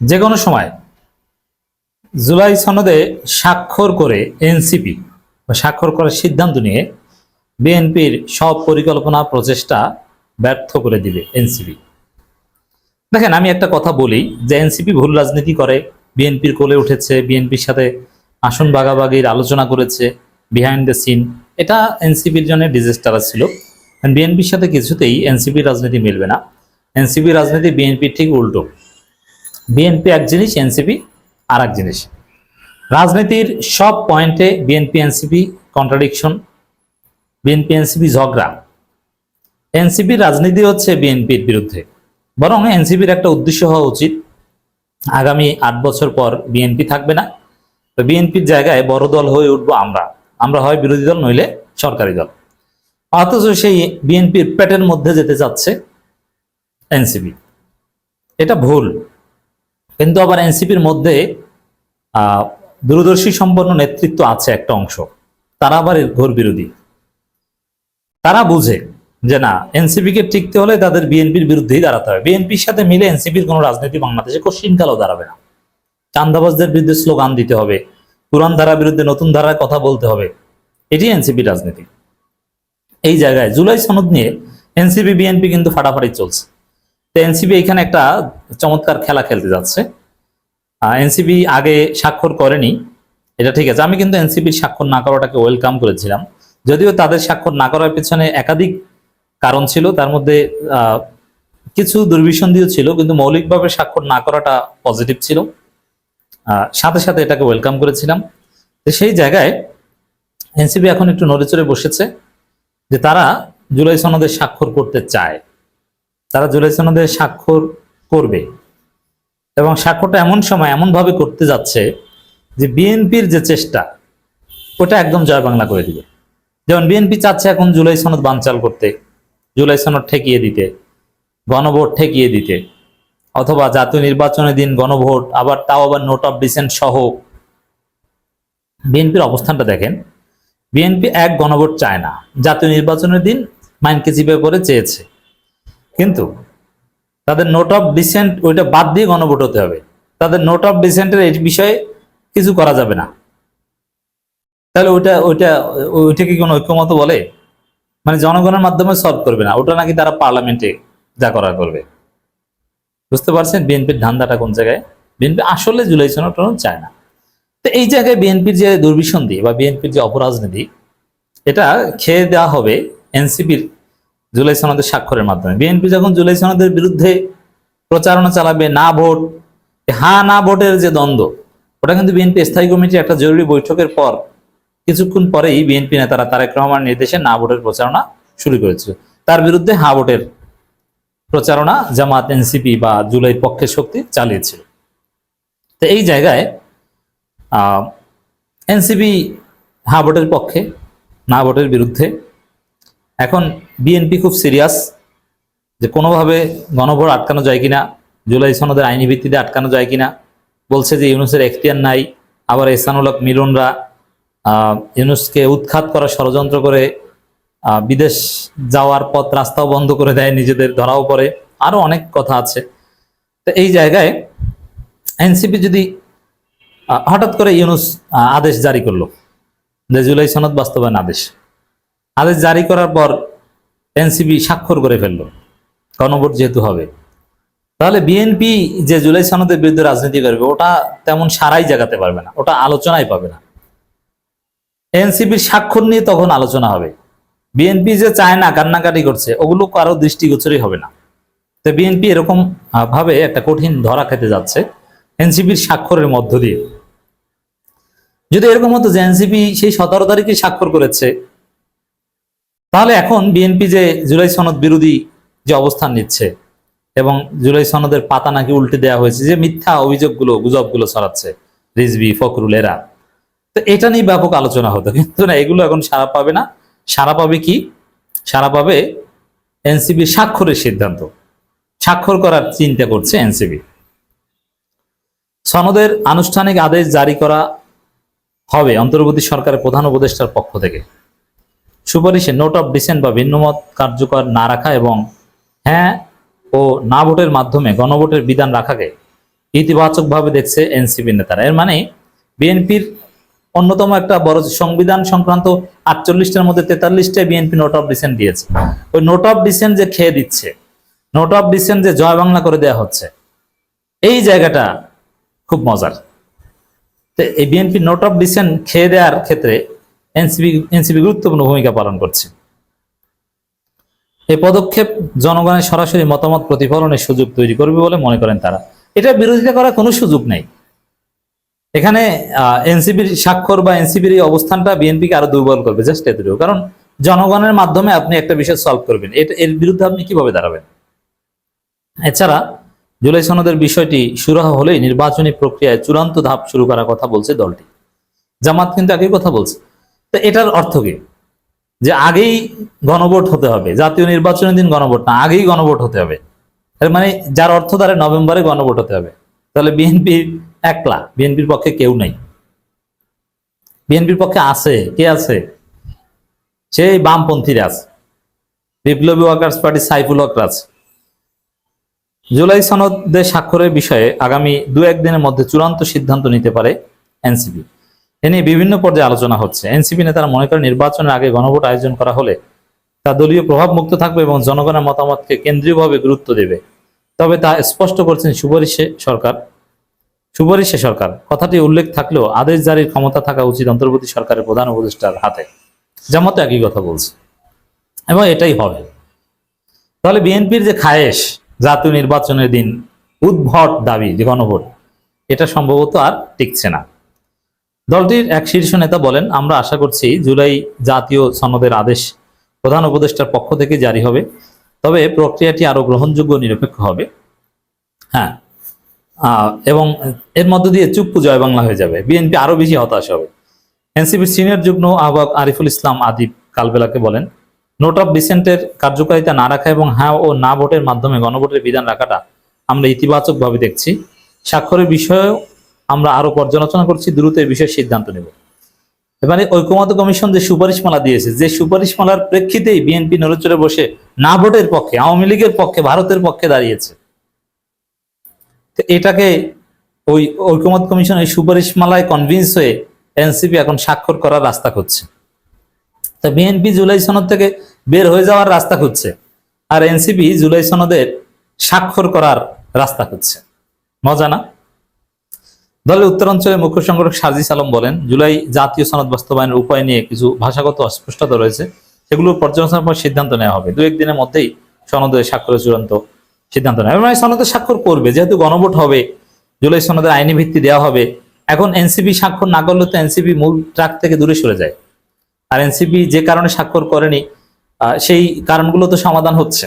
যে কোনো সময়। জুলাই সনদে স্বাক্ষর করে এনসিপি স্বাক্ষর করার সিদ্ধান্ত নিয়ে বিএনপির সব পরিকল্পনা, প্রচেষ্টা ব্যর্থ করে দিবে এনসিপি। দেখেন, আমি একটা কথা বলি যে এনসিপি ভুল রাজনীতি করে, বিএনপির কোলে উঠেছে, বিএনপির সাথে আসন ভাগাভাগির আলোচনা করেছে বিহাইন্ড দ্য সিন এটা এনসিপির জন্য ডিজাস্টার ছিল। বিএনপির সাথে কিছুতেই এনসিপির রাজনীতি মিলবে না। এনসিপি রাজনীতি বিএনপির ঠিক উল্টো। বিএনপি এক জিনিস এনসিপি আর এক জিনিস। রাজনীতির সব পয়েন্টে BNP NCP contradiction BNP NCP ঝগড়া। এনসিপির রাজনীতি হচ্ছে বিএনপির বিরুদ্ধে। বরং এনসিপির একটা উদ্দেশ্য হওয়া উচিত। আগামী আট বছর পর বিএনপি থাকবে না। তো বিএনপির জায়গায় বড় দল হয়ে উঠবো আমরা। আমরা হয় বিরোধী দল, নইলে সরকারি দল। অথচ সেই বিএনপির পেটের মধ্যে যেতে চাচ্ছে এনসিপি এটা ভুল। কিন্তু আবার এনসিপির মধ্যে দূরদর্শী সম্পন্ন নেতৃত্ব আছে একটা অংশ। তারা আবার ঘোর বিরোধী। তারা বুঝে যে না এনসিপি কে টিকতে হলে তাদের বিএনপির বিরুদ্ধেই দাঁড়াতে হবে। বিএনপির সাথে মিলে এনসিপির কোনো রাজনীতি বাংলাদেশে কোশ্চিনকালও দাঁড়াবে না। চান্দাবাজদের বিরুদ্ধে স্লোগান দিতে হবে, পুরান ধারার বিরুদ্ধে নতুন ধারায় কথা বলতে হবে। এটি এনসিপি রাজনীতি। এই জায়গায় জুলাই সনদ নিয়ে এনসিপি, বিএনপি কিন্তু ফাটাফাটি চলছে। তো এনসিবি এখানে একটা চমৎকার খেলা খেলতে যাচ্ছে। এনসিবি আগে স্বাক্ষর করেনি। এটা ঠিক আছে, আমি কিন্তু এনসিবির স্বাক্ষর না করাটাকে ওয়েলকাম করেছিলাম। যদিও তাদের স্বাক্ষর না করার পেছনে একাধিক কারণ ছিল, তার মধ্যে কিছু দুর্বিসন্ধিও ছিল, কিন্তু মৌলিকভাবে স্বাক্ষর না করাটা পজিটিভ ছিল। সাথে সাথে এটাকে ওয়েলকাম করেছিলাম। তো সেই জায়গায় এনসিবি এখন একটু নড়েচড়ে বসেছে যে তারা জুলাই সনদে স্বাক্ষর করতে চায়। তারা জুলাই সনদে স্বাক্ষর করবে। এবং স্বাক্ষরটা এমন সময় এমন ভাবে করতে যাচ্ছে যে বিএনপির যে চেষ্টা, ওটা একদম জয় বাংলা করে দিবে। যেমন বিএনপি চাচ্ছে এখন জুলাই সনদ বানচাল করতে, জুলাই সনদ ঠেকিয়ে দিতে, গণভোট ঠেকিয়ে দিতে, অথবা জাতীয় নির্বাচনের দিন গণভোট, আবার তাও আবার নোট অফ ডিসেন্ট সহ। বিএনপির অবস্থানটা দেখেন, বিএনপি এক গণভোট চায় না। জাতীয় নির্বাচনের দিন মাইনকে চিপে করে চেয়েছে। কিন্তু তাদের নোট অফ ডিসেন্ট ওইটা বাদ দিয়ে গণভোট হতে হবে। তাদের নোট অফ ডিসেন্টের এই বিষয়ে কিছু করা যাবে না। তাহলে ওইটা ওইটা ওইটা কি কোনো ঐক্যমত বলে? মানে জনগণের মাধ্যমে সলভ করবে না। ওটা নাকি তারা পার্লামেন্টে যা করার করবে। বুঝতে পারছেন? বিএনপির ধান্দাটা কোন জায়গায়? বিএনপি আসলে জুলাই সনদ টনদ চায় না। তো এই জায়গায় বিএনপির যে দুর্বিসন্ধি বা বিএনপির যে অপরাজনীতি, এটা খেয়ে দেওয়া হবে এনসিপির জুলাই সনদের স্বাক্ষরের মাধ্যমে। বিএনপি যখন জুলাই সনদের বিরুদ্ধে প্রচারণা চালাবে, না ভোট হ্যাঁ না ভোটের যে দ্বন্দ্ব, ওটা কিন্তু বিএনপি স্থায়ী কমিটির একটা জরুরি বৈঠকের পর, কিছুক্ষণ পরেই বিএনপি নেতারা তারেক রহমান নির্দেশে না ভোটের প্রচারণা শুরু করেছিল। তার বিরুদ্ধে হা ভোটের প্রচারণা জামাত এনসিপি বা জুলাই পক্ষের শক্তি চালিয়েছিল। তো এই জায়গায় এনসিপি হা ভোটের পক্ষে, না ভোটের বিরুদ্ধে এখন বিএনপি খুব সিরিয়াস যে কোনোভাবে গণভোট আটকানো যায় কিনা, জুলাই সনদের আইনি ভিত্তিতে আটকানো যায় কিনা, বলছে যে ইউনুসের এখতিয়ার নাই, আবার এসানুলক মিলনরা ইউনুসকে উৎখাত করার ষড়যন্ত্র করে বিদেশ যাওয়ার পথ রাস্তাও বন্ধ করে দেয় নিজেদের ধরাও পড়ে আরও অনেক কথা আছে। তো এই জায়গায় এনসিপি যদি হঠাৎ করে ইউনুস আদেশ জারি করল, যে জুলাই সনদ বাস্তবায়ন আদেশ আদেশ জারি করার পর এনসিপি স্বাক্ষর করে ফেলল। গণভোট যেহেতু হবে। তাহলে বিএনপি যে জুলাই সনদের বিরুদ্ধে রাজনীতি করবে, ওটা তেমন সারাই জাগাতে পারবে না। ওটা আলোচনাই পাবে না। এনসিপির স্বাক্ষর নিয়ে তখন আলোচনা হবে। বিএনপি যে চায় না, কান্নাকাটি করছে, ওগুলো কারও দৃষ্টিগোচরই হবে না। তো বিএনপি এরকম ভাবে একটা কঠিন ধরা খেতে যাচ্ছে এনসিপির স্বাক্ষরের মধ্য দিয়ে। যদি এরকম হতো যে এনসিপি সেই সতেরো তারিখে স্বাক্ষর করেছে তাহলে এখন বিএনপি যে জুলাই সনদ বিরোধী যে অবস্থান নিচ্ছে এবং জুলাই সনদের পাতা নাকি উল্টে দেওয়া হয়েছে, যে মিথ্যা অভিযোগগুলো, গুজবগুলো ছড়াচ্ছে রিজভি, ফখরুল, এরা। তো এটা নিয়ে ব্যাপক আলোচনা হতো, কিন্তু না, এগুলো এখন সারা পাবে না। সারা পাবে কি? সারা পাবে এনসিবি স্বাক্ষরের সিদ্ধান্ত। স্বাক্ষর করার চিন্তা করছে এনসিবি সনদের আনুষ্ঠানিক আদেশ জারি করা হবে অন্তর্বর্তী সরকারের প্রধান উপদেষ্টার পক্ষ থেকে। সুপারিশে নোট অফ ডিসেন্ট বা ভিন্নমত কার্যকর না রাখা এবং হ্যাঁ ও না ভোটের মাধ্যমে গণভোটের বিধান রাখাকে ইতিবাচকভাবে দেখছে এনসিপি নেতারা। এর মানে বিএনপির অন্যতম একটা বড় সংবিধান সংক্রান্ত আটচল্লিশটার মধ্যে তেতাল্লিশটায় বিএনপি নোট অফ ডিসেন্ট দিয়েছে। ওই নোট অফ ডিসেন্ট যে খেয়ে দিচ্ছে, নোট অফ ডিসেন্ট যে জয় বাংলা করে দেওয়া হচ্ছে, এই জায়গাটা খুব মজার। তো এই বিএনপি নোট অফ ডিসেন্ট খেয়ে দেওয়ার ক্ষেত্রে এনসিপি এনসিপি গুরুত্বপূর্ণ ভূমিকা পালন করছে। এই পদক্ষেপ জনগণের সরাসরি মতামত প্রতিফলনের সুযোগ তৈরি করবে বলে মনে করেন তারা। এটা বিরোধিতা করার কোনো সুযোগ নেই। এখানে এনসিপির স্বাক্ষর বা এনসিপির এই অবস্থানটা বিএনপিকে আরও দুর্বল করবে জাস্ট এতটুকু। কারণ জনগণের মাধ্যমে আপনি একটা বিষয় সলভ করবেন। এটা, এর বিরুদ্ধে আপনি কীভাবে দাঁড়াবেন? এছাড়া জুলাই সনদের বিষয়টি সুরাহ হলেই নির্বাচনী প্রক্রিয়ায় চূড়ান্ত ধাপ শুরু করার কথা বলছে দলটি। জামাত কিন্তু একই কথা বলছে। তো এটার অর্থ কি? যে আগেই গণভোট হতে হবে, জাতীয় নির্বাচনের দিন গণভোট না, আগেই গণভোট হতে হবে। মানে যার অর্থ দ্বারা নভেম্বরে গণভোট হতে হবে। তাহলে বিএনপি একলা, বিএনপির পক্ষে কেউ নাই। বিএনপির পক্ষে আছে, কে আছে? সেই বামপন্থীরা আছে। বিপ্লবী ওয়ার্কার্স পার্টি সাইফুল হকরা আছে জুলাই সনদে স্বাক্ষরের বিষয়ে আগামী দু একদিনের মধ্যে চূড়ান্ত সিদ্ধান্ত নিতে পারে এনসিপি। এ নিয়ে বিভিন্ন পর্যায়ে আলোচনা হচ্ছে। এনসিপি নেতারা মনে করেন নির্বাচনের আগে গণভোট আয়োজন করা হলে তা দলীয় প্রভাব মুক্ত থাকবে এবং জনগণের মতামতকে কেন্দ্রীয়ভাবে গুরুত্ব দেবে। তবে তা স্পষ্ট করছেন সুপারিশে সরকার সুপারিশে সরকার। কথাটি উল্লেখ থাকলেও আদেশ জারির ক্ষমতা থাকা উচিত অন্তর্বর্তী সরকারের প্রধান উপদেষ্টার হাতে। জামাতে একই কথা বলছে। এবং এটাই হবে। তাহলে বিএনপির যে খায়েশ জাতীয় নির্বাচনের দিন, উদ্ভট দাবি যে গণভোট, এটা সম্ভবত আর টিকছে না। দলটির এক শীর্ষ নেতা বলেন, আমরা আশা করছি জুলাই জাতীয় সনদের আদেশ প্রধান উপদেষ্টার পক্ষ থেকে জারি হবে, তবে প্রক্রিয়াটি আরও গ্রহণযোগ্য নিরপেক্ষ হবে। হ্যাঁ। এবং এর মধ্য দিয়ে চুপ্পু জয় বাংলা হয়ে যাবে। বিএনপি আরও বেশি হতাশ হবে। এনসিপির সিনিয়র যুগ্ম আহ্বায়ক আরিফুল ইসলাম আদিব কালবেলাকে বলেন, নোট অফ ডিসেন্টের কার্যকারিতা না রাখা এবং হ্যাঁ ও না ভোটের মাধ্যমে গণভোটের বিধান রাখাটা আমরা ইতিবাচকভাবে দেখছি। স্বাক্ষরের বিষয়েও আমরা আরও পর্যালোচনা করছি, দ্রুত এই বিষয়ে সিদ্ধান্ত নেব। এবারে ঐক্যমত কমিশন যে সুপারিশমালা দিয়েছে, যে সুপারিশমালার প্রেক্ষিতেই বিএনপি নড়েচড়ে বসে না ভোটের পক্ষে, আওয়ামী লীগের পক্ষে, ভারতের পক্ষে দাঁড়িয়েছে। এটাকে ওই ঐক্যমত কমিশন ওই সুপারিশমালায় কনভিন্স হয়ে এনসিপি এখন স্বাক্ষর করার রাস্তা খুঁজছে। তা বিএনপি জুলাই সনদ থেকে বের হয়ে যাওয়ার রাস্তা খুঁজছে, আর এনসিপি জুলাই সনদের স্বাক্ষর করার রাস্তা খুঁজছে। মজা না? দলের উত্তরাঞ্চলের মুখ্য সংগঠক সাজিস আলম বলেন, জুলাই জাতীয় সনদ বাস্তবায়নের উপায় নিয়ে কিছু ভাষাগত অস্পষ্টতা রয়েছে, সেগুলো পর্যালোচনার পর সিদ্ধান্ত নেওয়া হবে। দু একদিনের মধ্যেই সনদের স্বাক্ষরের চূড়ান্ত সিদ্ধান্ত নেওয়া মানে সনদে স্বাক্ষর করবে, যেহেতু গণভোট হবে, জুলাই সনদের আইনি ভিত্তি দেওয়া হবে, এখন এনসিপি স্বাক্ষর না করলে তো এনসিপি মূল ট্রাক থেকে দূরে সরে যায়। আর এনসিপি যে কারণে স্বাক্ষর করেনি সেই কারণগুলো তো সমাধান হচ্ছে।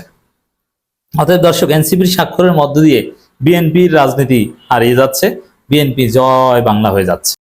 অতএব দর্শক, এনসিপির স্বাক্ষরের মধ্য দিয়ে বিএনপির রাজনীতি হারিয়ে যাচ্ছে। বিএনপি জয় বাংলা হয়ে যাচ্ছে।